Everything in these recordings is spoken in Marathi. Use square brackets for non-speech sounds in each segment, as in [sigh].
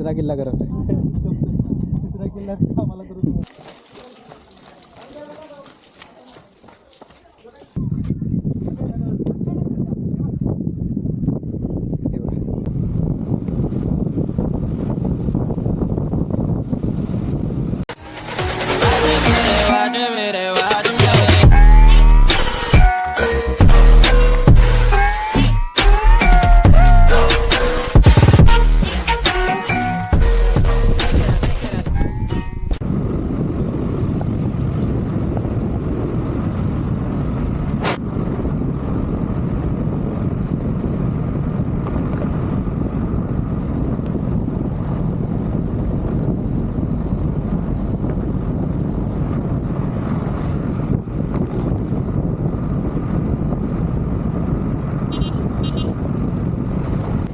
तिसरा किल्ला करत आहे. [laughs] तिसरा किल्ला आम्हाला करून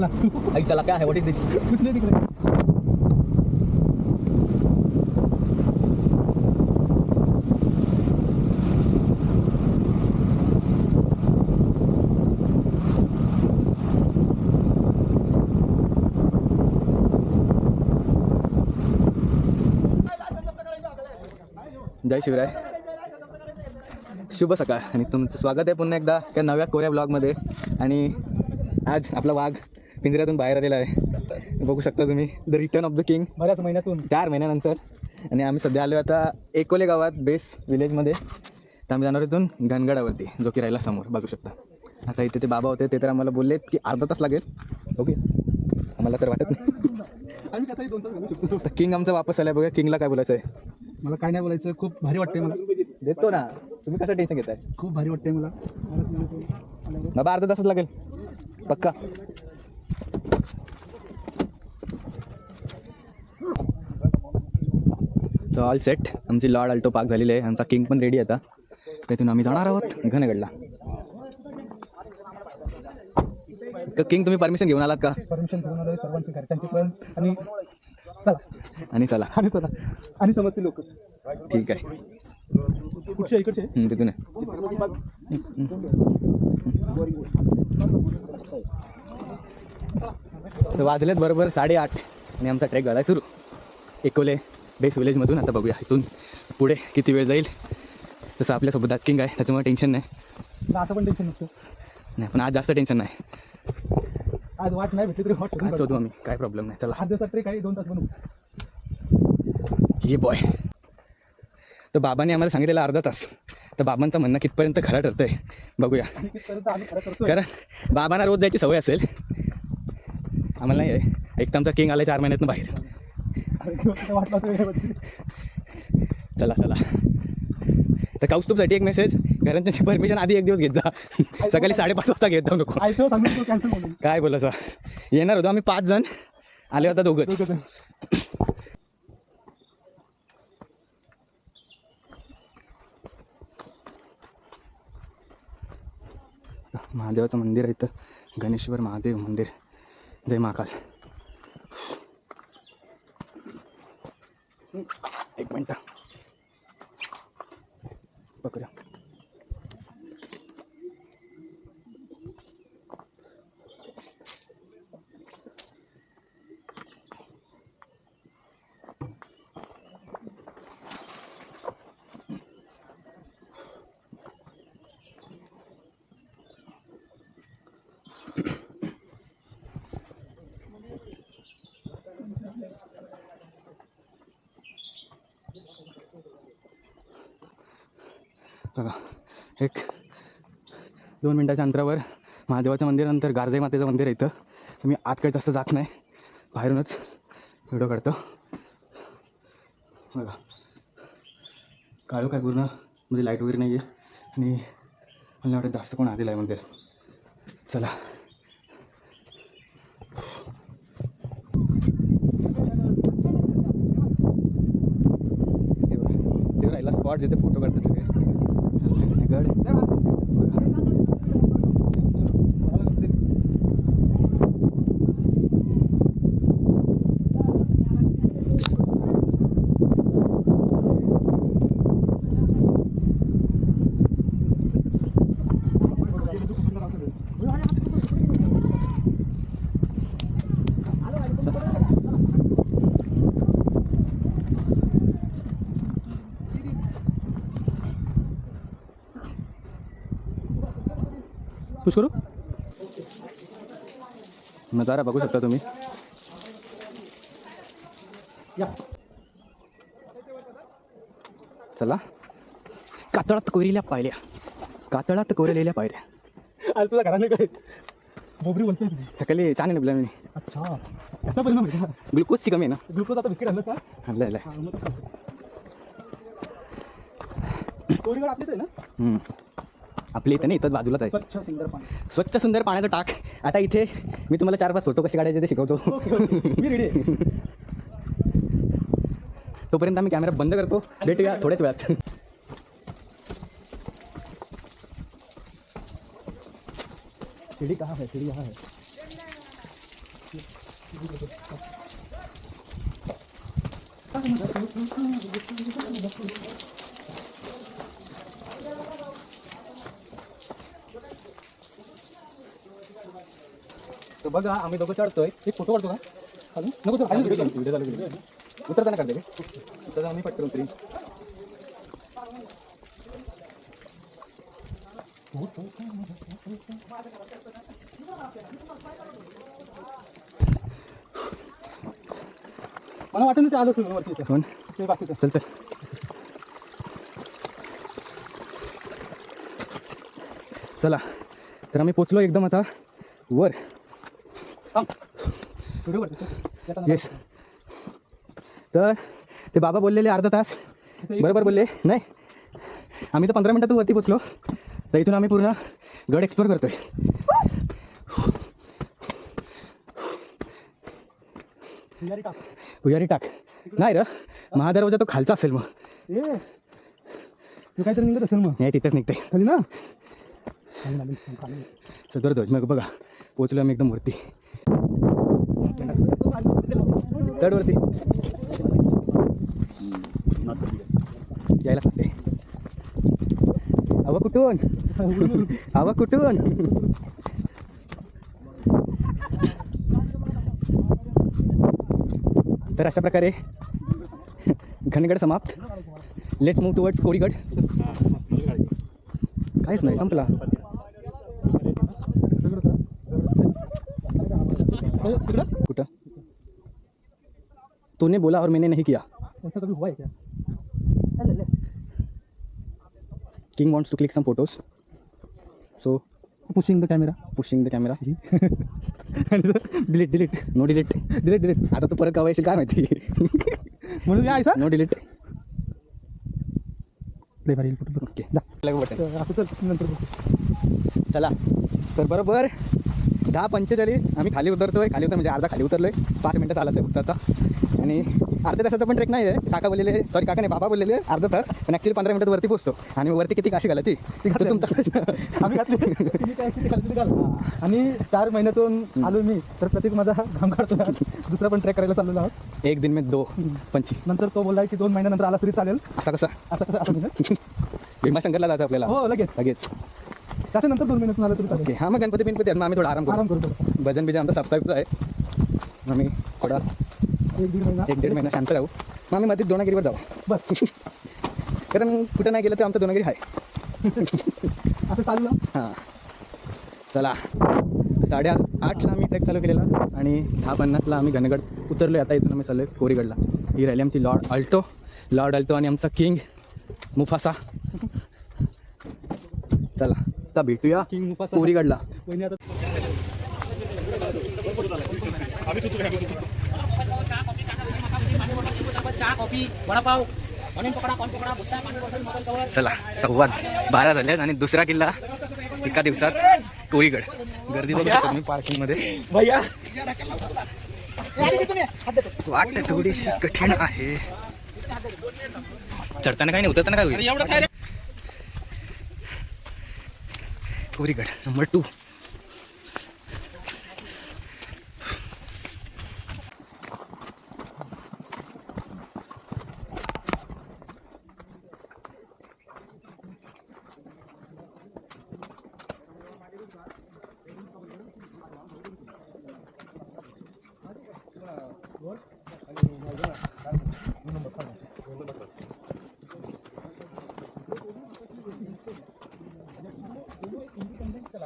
साला आई चला काय आहे व्हॉट इज दिस कुछ नाही तिकडे जय शिवराय. शुभ सकाळ. आणि तुमचं स्वागत आहे पुन्हा एकदा त्या नव्या कोऱ्या ब्लॉगमध्ये आणि आज आपला वाघ पिंजऱ्यातून बाहेर आलेला आहे. बघू शकता तुम्ही. The return of the king बऱ्याच महिन्यातून. चार महिन्यानंतर. आणि आम्ही सध्या आलो आता एकोले गावात बेस विलेजमध्ये. तर आम्ही जाणार इथून घनगडावरती जो की राहिला समोर. बघू शकता. आता इथे ते बाबा होते ते तर आम्हाला बोललेत की अर्धा तास लागेल. ओके. आम्हाला तर वाटत नाही. तर किंग आमचा वापस आला बघा. किंगला काय बोलायचं आहे मला काय नाही बोलायचं. खूप भारी वाटतंय मला. देतो ना. तुम्ही कसं टेन्शन घेताय? खूप भारी वाटतंय मला. बाबा अर्धा तासच लागेल. पक्का. तर ऑल सेट आमची लॉर्ड अल्टो पार्क झालेली आहे. आमचा किंग पण रेडी आता. त्यातून आम्ही जाणार आहोत घनगडला. तर किंग तुम्ही परमिशन घेऊन आलात का? परमिशन घेऊन आलोय सर्वांची घरच्यांची पण. आणि चला. आणि चला. आणि चला. आणि समजते लोक. ठीक आहे. कुठचे इकडचे? हं, तिथून आहे. तर वाजलेत बरोबर साडेआठ. आणि आमचा ट्रेक झाला सुरू. एकोले. बेस विलेजमधून आता बघूया इथून पुढे किती वेळ जाईल. तसं आपल्यासोबत आज किंग आहे त्याच्यामुळे टेन्शन नाही. आता पण टेन्शन नसतं. नाही पण आज जास्त टेन्शन नाही. आज वाट नाही भेटली तरी हॉट आज शोधू आम्ही काय प्रॉब्लेम नाही चला. आठ दिवसात ट्रेक आहे दोन तास बनवू ये बॉय तर बाबांनी आम्हाला सांगितलेलं अर्धा तास. तर बाबांचं म्हणणं कितपर्यंत खरं बघूया. आम्ही खरं करतोय? कारण बाबांना रोज जायची सवय असेल. आम्हाला नाही आहे एक तर आमचा किंग आला चार महिन्यातनं बाहेर. चला चला. तर कौस्तुभसाठी एक मेसेज घरांची परमिशन आधी एक दिवस घेत जा. सकाळी साडेपाच वाजता घेत जाऊ नको. काय बोलायचं येणार होतो आम्ही पाच जण. आले होता दोघंच. महादेवाचं मंदिर आहे इथं. गणेश्वर महादेव मंदिर. जय महाकाल. एक मिनटं पकड्या बघा एक दोन मिनटाच्या अंतरावर महादेवाचं मंदिर नंतर गारजाई मातेचं मंदिर आहे इथं. तर मी आत काही जास्त जात नाही. बाहेरूनच व्हिडिओ काढतो. बघा. काळू काय पूर्ण. मध्ये लाइट वगैरे नाही आहे आणि मला वाटतं जास्त कोण आलेलं आहे मंदिर. चला. ते राहिला स्पॉट जिथे फोटो काढतात नजारा बघू शकता तुम्ही. या. चला. कातळात कोरिल्या पायऱ्या. कातळात कोरलेल्या पायऱ्या. अरे तुझा घराने काय? बोबरी बोलतोय तुझी सकाळी छान आहे ना मी अच्छा. याचा परिणाम आहे का? ग्लुकोजची कमी आहे ना. ग्लुकोज आता बिस्किट आणलं का? आणलं आणलं. हा, मग तसं. कोरीगड आपलीच आहे ना? हम्म. आपल्या इथे नाही इथं बाजूलाच आहे. स्वच्छ सुंदर पाणी. स्वच्छ सुंदर पाण्याचं टाक. आता इथे मी तुम्हाला चार पाच फोटो कसे काढायचे ते शिकवतो. Okay okay. मी रेडी आहे. तोपर्यंत आम्ही कॅमेरा बंद करतो. भेटूया थोड्याच वेळात. सीढ़ी कहाँ है? सीढ़ी यहाँ है. तो बघा आम्ही दोघं चढतोय. एक फोटो काढतो का? अजून नको तो व्हिडिओ चालू व्हिडिओ चालू व्हिडिओ उतरताना काढते रे उतरताना आम्ही पटकन उतरी मला वाटत नाही ते आलं असेल वरती. कोण? ते बाकीचं. चल चल. चला. तर आम्ही पोचलो एकदम आता वर थांब व्हिडिओ करतेस का? येताना येस तर ते बाबा बोललेले अर्धा तास. बरोबर बोलले? नाही? आम्ही तर पंधरा मिनटात वरती पोचलो. तर इथून आम्ही पूर्ण गड एक्सप्लोर करतोय. पुजारी टाक. नाही र. महादरवाजा तो खालचा असेल मग. ए तू काहीतरी निघत असेल मग. नाही तिथेच निघते खाली ना. सदर मग बघा. पोचलो आम्ही एकदम वरती. चढवरती. यायला सांगते हवा कुठून? हवा कुठून? तर अशा प्रकारे घनगड समाप्त. लेट्स मूव टुवर्ड्स कोरीगड काहीच नाही संपला. तिकडं? तूने बोला और मैंने नहीं किया। ऐसा कभी हुआ है क्या? King wants to click some photos so pushing the camera pushing the camera delete delete no delete delete delete आता तू परत का येशील काय माहिती? म्हणून या ऐसा. नो डिलीट प्ले मारील फोटो ओके असं नंतर. चला. तर बरोबर दहा पंचेचाळीस. आम्ही खाली उतरतोय. खाली उतर म्हणजे अर्धा खाली उतरलोय. पाच मिनटं चालायचं फक्त आता. आणि अर्ध्या तासाचा पण ट्रेक नाही आहे काका बोललेले सॉरी काका नाही बाबा बोललेले अर्धा तास पण ॲक्च्युली पंधरा मिनिटात वरती पोहोचतो. आणि वरती किती काशी घालायची? तुमचा आम्ही घातले. [laughs] आणि चार महिन्यातून आलो मी तर प्रत्येक माझा घाम काढतो. दुसरा पण ट्रेक करायला चाललेलो आहोत. एक दिन में दो पंची. नंतर तो बोलला की दोन महिन्यानंतर आला तरी चालेल. असा कसा? असं कसं? असं म्हणजे? [laughs] भीमाशंकरला जायचं आपल्याला. हो लगेच. लगेच. त्याच्यानंतर दोन महिन्यातून आला तरी चालेल. ओके. हां मग गणपती मग आम्ही थोडा आराम आराम करू करतो भजन बिजन आमचा सबस्क्राईबचं आहे. मग आम्ही थोडा एक दीड महिना एक दीड महिना शांत राहू. मग आम्ही मध्ये दोनागिरीवर जाऊ. बस. कारण कुठं नाही गेलं तर आमचं दोनागिरी आहे असं चालू ना? हां. चला. साडे आठला आम्ही ट्रेक चालू केलेला आणि दहा पन्नासला आम्ही घनगड उतरलो आता इथून आम्ही चाललो आहे कोरीगडला. ही राहिली आमची लॉर्ड अल्टो. लॉर्ड अल्टो आणि आमचा किंग मुफासा. चला. आता भेटूया किंग मुफासा. कोरीगडला. चहा कॉफी वडापाव चला संवाद. बारा झाल्यात आणि दुसरा किल्ला एका दिवसात कोरीगड गर्दी बघू शकता तुम्ही पार्किंगमध्ये. भैया. वाट थोडीशी कठीण आहे. चढताना काय नाही उतरताना काय होईल? कोरीगड नंबर टू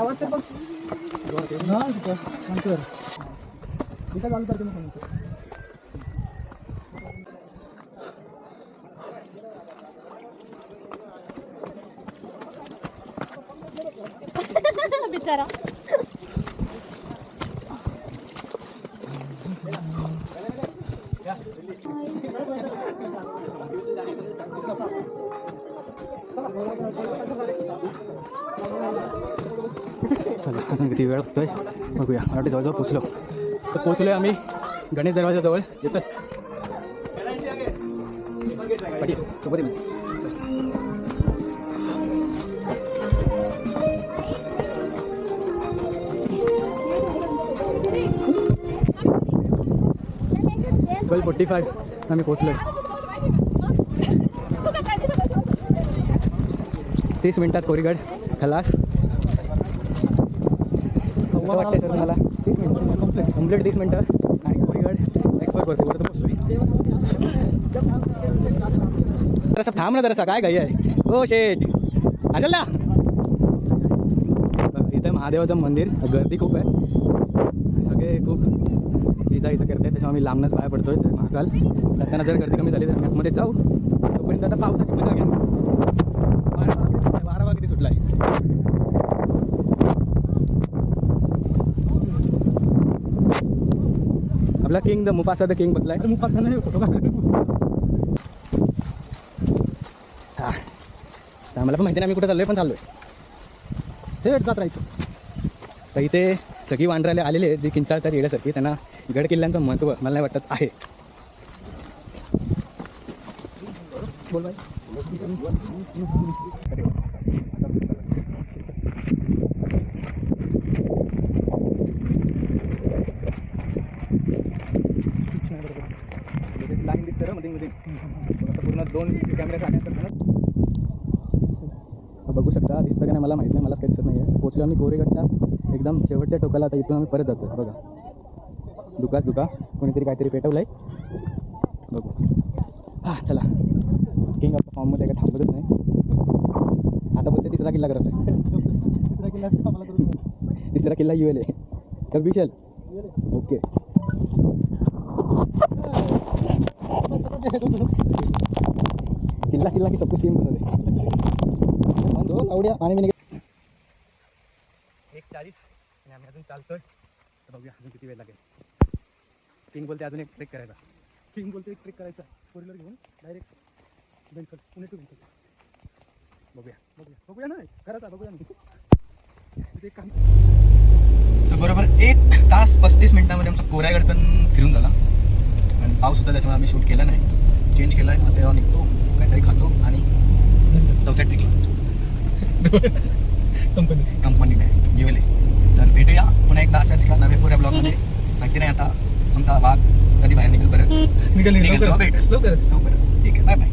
गावात तर बघ ना तिथं. नंतर. तिथं चालू करते मी नंतर. चला अजून किती वेळ लागतोय? बघूया. मला वाटतं जवळजवळ पोचलो तर पोचलोय आम्ही गणेश दरवाजाजवळ येतं पाटील सोबत ट्वेल्व फोर्टी फाय आम्ही पोचलोय तीस मिनटात कोरीगड खलास. कसं वाटतं सर तुम्हाला? तीस कंप्लीट तीस मिनटं आणि कोरीगड एक्सपर्ट वरती वरती पोचलोय तसं थांब ना जरासा काय घाई आहे? हो शेठ अचल ना. इथं महादेवाचं मंदिर गर्दी खूप आहे. सगळे खूप इजा इजा करते त्याच्यामुळे आम्ही लांबनच बाहेर पडतोय महाकाल. जाताना जर गर्दी कमी झाली तर मध्ये जाऊ. तोपर्यंत आता पावसाची मजा घ्या बारा वाजता किती- बारा वाजता किती सुटलाय आपला king the Mufasa the king बसलाय. मुफासा नाही फोटो. हा. तर आम्हाला पण माहिती नाही आम्ही कुठे चाललोय पण चाललोय. थेट जात राहायचं. तर इथे सगळी वांढराले आलेले आहेत जी किंचाळतात येण्यासाठी त्यांना गड किल्ल्यांचं महत्त्व मला नाही वाटत आहे. बोल बाई. लाईन दिसते रे मध्ये मध्ये. आता पूर्ण दोन कॅमेरे काढण्यात बघू शकता दिसतं का नाही मला माहीत नाही मला काही दिसत नाही आहे पोचलो आम्ही गोरेगडच्या एकदम शेवटच्या टोकाला आता इथून आम्ही परत जातो बघा. दुकास दुका. कोणीतरी काहीतरी पेटवलंय. बघू. हां चला. किंग आपल्या फॉर्ममध्ये काय थांबतच नाही. आता बोलते तिसरा किल्ला करत आहे. दुसरा किल्ला. तिसरा किल्ला यू एल ए. तर विशाल ओके. चिल्ला चिल्ला की सबको सेम बता दे। बंद हो लावड्या पाणी बिणी एक चाळीस. आणि आम्ही अजून चालतोय. तर बघूया अजून किती वेळ लागेल. किंग बोलते अजून एक ट्रेक करायचा. किंग बोलते एक ट्रेक करायचा. फोर व्हीलर घेऊन डायरेक्ट बेंकल पुणे टू बेंकल बघूया बघूया. बघूया ना करायचा बघूया ना. तिथे एक काम तर बरोबर एक तास पस्तीस मिनिटामध्ये आमचा कोरायगड पण फिरून झाला. आणि पाऊस होता त्याच्यामुळे आम्ही शूट केलं नाही. चेंज केलं आहे. आता तेव्हा निघतो काहीतरी खातो आणि चौथ्या ट्रिकला कंपनी कंपनीने जीवले चल भेटूया. पुन्हा एकदा अशाच एका नव्या पुऱ्या ब्लॉगमध्ये माहिती नाही आता. आमचा भाग कधी बाहेर निघेल परत. निघाली [laughs] निघेल. लवकरच. लवकरच. ठीक आहे. Bye bye